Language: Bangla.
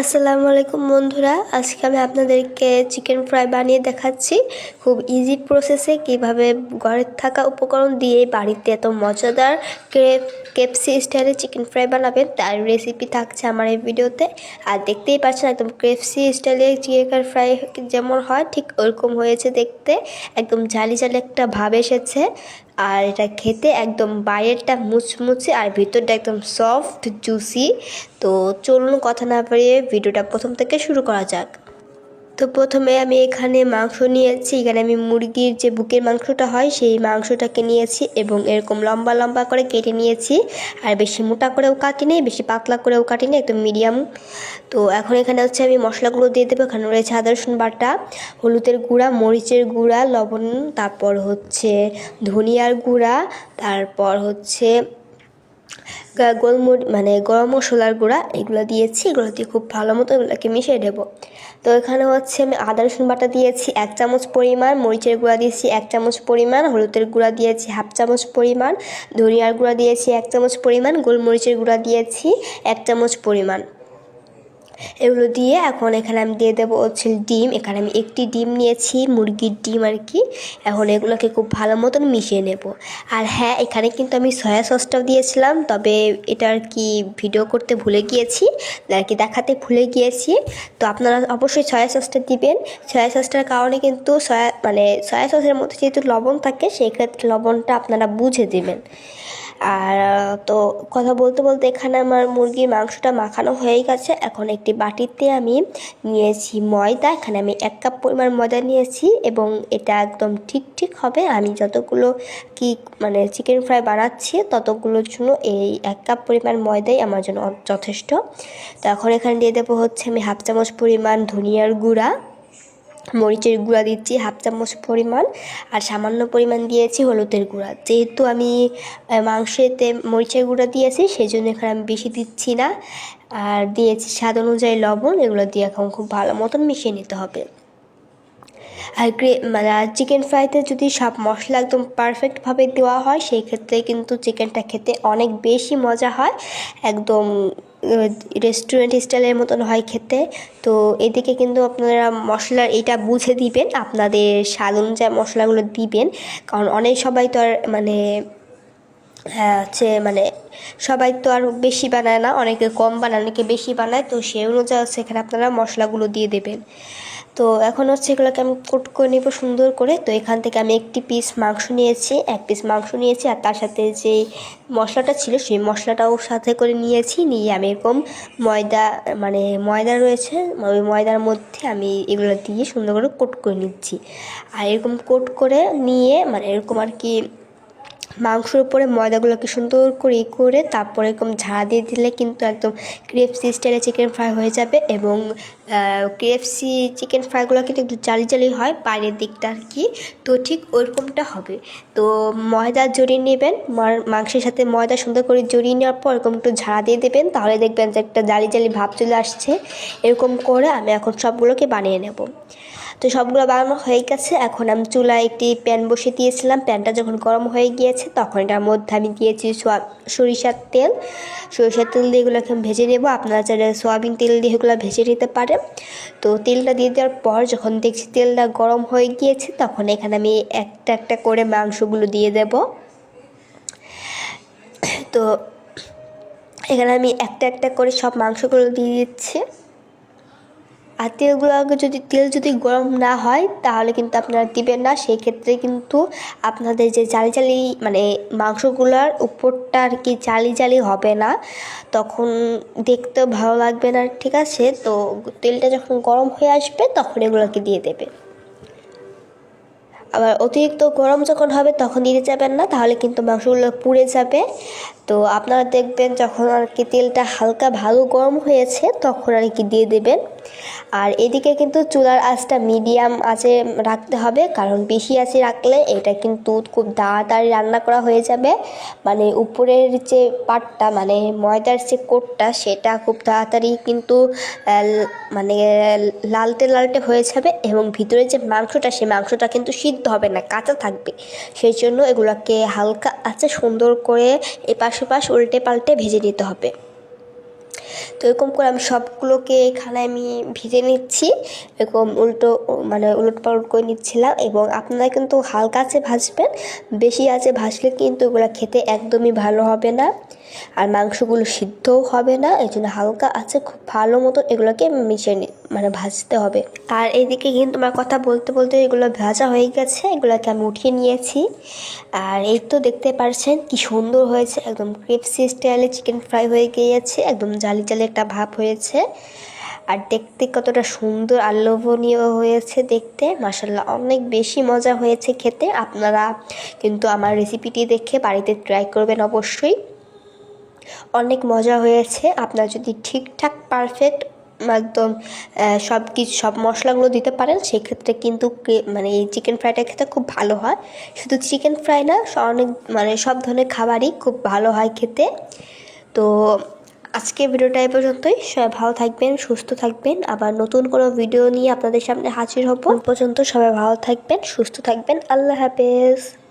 আসসালামু আলাইকুম বন্ধুরা, আজকে আমি আপনাদেরকে চিকেন ফ্রাই বানিয়ে দেখাচ্ছি। খুব ইজি প্রসেসে কীভাবে ঘরে থাকা উপকরণ দিয়ে বাড়িতে এত মজাদার কেপসি স্টাইলে চিকেন ফ্রাই বানাবেন, তার রেসিপি থাকছে আমার এই ভিডিওতে। আর দেখতেই পাচ্ছেন একদম ক্রেপসি স্টাইলে চিকেন ফ্রাই যেমন হয়, ঠিক ওরকম হয়েছে দেখতে। একদম জালি জালি একটা ভাব এসেছে। আর এটা খেতে একদম বাইরেরটা মুচমুচে আর ভিতরটা একদম সফট জুসি তো চলুন কথা না পারিয়ে ভিডিওটা প্রথম থেকে শুরু করা যাক। তো প্রথমে আমি এখানে মাংস নিয়েছি। এখানে আমি মুরগির যে বুকের মাংসটা হয়, সেই মাংসটাকে নিয়েছি এবং এরকম লম্বা লম্বা করে কেটে নিয়েছি। আর বেশি মোটা করেও কাটিনি বেশি পাতলা করেও কাটিনি একদম মিডিয়াম। তো এখন এখানে হচ্ছে আমি মশলাগুলো দিয়ে দেবো। এখানে রয়েছে আদা, রসুন বাটা, হলুদের গুঁড়া, মরিচের গুঁড়া, লবণ, তারপর হচ্ছে ধনিয়ার গুঁড়া, তারপর হচ্ছে গোলমরি মানে গরম মশলার গুঁড়া এগুলো দিয়েছি, এগুলো দিয়ে খুব ভালো মতো এগুলোকে মিশিয়ে দেব তো এখানে হচ্ছে আমি আদা, রসুন বাটা দিয়েছি, এক চামচ পরিমাণ, মরিচের গুঁড়া দিয়েছি, এক চামচ পরিমাণ, হলুদের গুঁড়া দিয়েছি, হাফ চামচ পরিমাণ, ধনিয়ার গুঁড়া দিয়েছি, এক চামচ পরিমাণ, গোলমরিচের গুঁড়া দিয়েছি, এক চামচ পরিমাণ। এগুলো দিয়ে এখন এখানে আমি দিয়ে দেবো হচ্ছে ডিম। এখানে আমি একটি ডিম নিয়েছি, মুরগির ডিম আর কি। এখন এগুলোকে খুব ভালো মতন মিশিয়ে নেব। আর হ্যাঁ এখানে কিন্তু আমি সয়া সসটাও দিয়েছিলাম, তবে এটা আর কি ভিডিও করতে ভুলে গিয়েছি আর কি দেখাতে ভুলে গিয়েছি। তো আপনারা অবশ্যই সয়া সসটা দিবেন। সয়া সসটার কারণে কিন্তু সয়া মানে সয়া সসের মধ্যে যেহেতু লবণ থাকে, সেই ক্ষেত্রে লবণটা আপনারা বুঝে দেবেন। আর তো কথা বলতে বলতে এখানে আমার মুরগির মাংসটা মাখানো হয়ে গেছে। এখন একটি বাটিতে আমি নিয়েছি ময়দা। এখানে আমি এক কাপ পরিমাণ ময়দা নিয়েছি এবং এটা একদম ঠিক ঠিক হবে। আমি যতগুলো কি মানে চিকেন ফ্রাই বানাচ্ছি, ততগুলোর জন্য এই এক কাপ পরিমাণ ময়দাই আমার জন্য যথেষ্ট। তো এখন এখানে দিয়ে দেবো হচ্ছে আমি হাফ চামচ পরিমাণ ধনিয়ার গুঁড়া। মরিচের গুঁড়া দিচ্ছি হাফ চামচ পরিমাণ আর সামান্য পরিমাণ দিয়েছি হলুদের গুঁড়া। যেহেতু আমি মাংসেতে মরিচের গুঁড়া দিয়েছি সেই জন্য এখানে আমি বেশি দিচ্ছি না। আর দিয়েছি স্বাদ অনুযায়ী লবণ, এগুলো দিয়ে এখন খুব ভালো মতন মিশিয়ে নিতে হবে। আর মানে চিকেন ফ্রাইতে যদি সব মশলা একদম পারফেক্টভাবে দেওয়া হয়, সেই ক্ষেত্রে কিন্তু চিকেনটা খেতে অনেক বেশি মজা হয়। একদম রেস্টুরেন্ট স্টাইলের মতন হয় খেতে। তো এদিকে কিন্তু আপনারা মশলার এটা বুঝে দিবেন, আপনাদের স্বাদ অনুযায়ী মশলাগুলো দিবেন। কারণ অনেক সবাই তো আর মানে হ্যাঁ হচ্ছে মানে সবাই তো আর বেশি বানায় না, অনেকে কম বানায়, অনেকে বেশি বানায়। তো সেই অনুযায়ী সেখানে আপনারা মশলাগুলো দিয়ে দেবেন। তো এখন হচ্ছে এগুলোকে আমি কোট করে নেব সুন্দর করে। তো এখান থেকে আমি একটি পিস মাংস নিয়েছি, এক পিস মাংস নিয়েছি আর তার সাথে যে মশলাটা ছিল সেই মশলাটাও সাথে করে নিয়েছি। নিয়ে আমি এরকম ময়দা মানে ময়দা রয়েছে, ওই ময়দার মধ্যে আমি এগুলো দিয়ে সুন্দর করে কোট করে নিচ্ছি। আর এরকম কোট করে নিয়ে মানে এরকম আর কি মাংসর উপরে ময়দাগুলোকে সুন্দর করে ই করে তারপরে এরকম ঝাড়া দিয়ে দিলে কিন্তু একদম ক্রেপসি স্টাইলে চিকেন ফ্রাই হয়ে যাবে এবং ক্রেপসি চিকেন ফ্রাইগুলো কিন্তু একটু জালি জালি হয় বাইরের দিকটা আর কি। তো ঠিক ওরকমটা হবে। তো ময়দা জড়িয়ে নেবেন মাংসের সাথে ময়দা সুন্দর করে জড়িয়ে নেওয়ার পর এরকম একটু ঝাড়া দিয়ে দেবেন, তাহলে দেখবেন যে একটা জালি জালি ভাব চলে আসছে। এরকম করে আমি এখন সবগুলোকে বানিয়ে নেব। তো সবগুলো বানানো হয়ে গেছে। এখন আমি চুলায় একটি প্যান বসে দিয়েছিলাম। প্যানটা যখন গরম হয়ে গিয়েছে, তখন এটার মধ্যে আমি দিয়েছি সরিষার তেল। সরিষার তেল দিয়ে এগুলোকে আমি ভেজে নেব। আপনারা চাইলে সোয়াবিন তেল দিয়ে এগুলো ভেজে নিতে পারে তো তেলটা দিয়ে দেওয়ার পর যখন দেখছি তেলটা গরম হয়ে গিয়েছে, তখন এখানে আমি একটা একটা করে মাংসগুলো দিয়ে দেব। তো এখানে আমি একটা একটা করে সব মাংসগুলো দিয়ে দিচ্ছি। আর তেলগুলো যদি, তেল যদি গরম না হয়, তাহলে কিন্তু আপনারা দিবেন না। সেই ক্ষেত্রে কিন্তু আপনাদের যে জালি জালি মানে মাংসগুলোর উপরটা আর কি জালি জালি হবে না। তখন দেখতেও ভালো লাগবে না, ঠিক আছে? তো তেলটা যখন গরম হয়ে আসবে, তখন এগুলোকে দিয়ে দেবে আবার অতিরিক্ত গরম যখন হবে, তখন দিতে যাবেন না, তাহলে কিন্তু মাংসগুলো পুড়ে যাবে। তো আপনারা দেখবেন যখন আর কি তেলটা হালকা ভালো গরম হয়েছে, তখন আর কি দিয়ে দেবেন। আর এদিকে কিন্তু চুলার আঁচটা মিডিয়াম আঁচে রাখতে হবে, কারণ বেশি আঁচে রাখলে এটা কিন্তু খুব তাড়াতাড়ি রান্না করা হয়ে যাবে। মানে উপরের যে পাটটা মানে ময়দার যে কোটটা, সেটা খুব তাড়াতাড়ি কিন্তু মানে লালটে লালটে হয়ে যাবে এবং ভিতরে যে মাংসটা, সেই মাংসটা কিন্তু সিদ্ধ হবে না, কাঁচা থাকবে। সেই জন্য এগুলোকে হালকা আঁচে সুন্দর করে এপাশ ওপাশ উল্টে পাল্টে ভেজে নিতে হবে। তো এরকম করে আমি সবগুলোকে এখানে আমি ভিজে নিচ্ছি। এরকম উল্টো মানে উলট পালট করে নিচ্ছিলাম এবং আপনারা কিন্তু হালকা আছে ভাজবেন, বেশি আছে ভাজলে কিন্তু এগুলো খেতে একদমই ভালো হবে না। আর মাংসগুলো সিদ্ধও হবে না এই জন্য হালকা আছে, খুব ভালো মতো এগুলোকে মিশিয়ে মানে ভাজতে হবে। আর এইদিকে কিন্তু আমার কথা বলতে বলতে এগুলো ভাজা হয়ে গেছে, এগুলোকে আমি উঠিয়ে নিয়েছি। আর এই তো দেখতে পারছেন কি সুন্দর হয়েছে, একদম ক্রিপসি স্টাইলে চিকেন ফ্রাই হয়ে গিয়েছে, একদম জালি জালি একটা ভাব হয়েছে। আর দেখতে কতটা সুন্দর আর লোভনীয় হয়েছে দেখতে মাসাল্লাহ অনেক বেশি মজা হয়েছে খেতে। আপনারা কিন্তু আমার রেসিপিটি দেখে বাড়িতে ট্রাই করবেন অবশ্যই। অনেক মজা হয়েছে। আপনার যদি ঠিকঠাক পারফেক্ট একদম সব কিছু, সব মশলাগুলো দিতে পারেন, সেক্ষেত্রে কিন্তু মানে এই চিকেন ফ্রাইটা খেতে খুব ভালো হয়। শুধু চিকেন ফ্রাই না অনেক মানে সব ধরনের খাবারই খুব ভালো হয় খেতে। তো আজকে ভিডিওটা এই পর্যন্তই। সবাই ভালো থাকবেন, সুস্থ থাকবেন। আবার নতুন কোনো ভিডিও নিয়ে আপনাদের সামনে হাজির হব। পর্যন্ত সবাই ভালো থাকবেন, সুস্থ থাকবেন। আল্লাহ হাফেজ।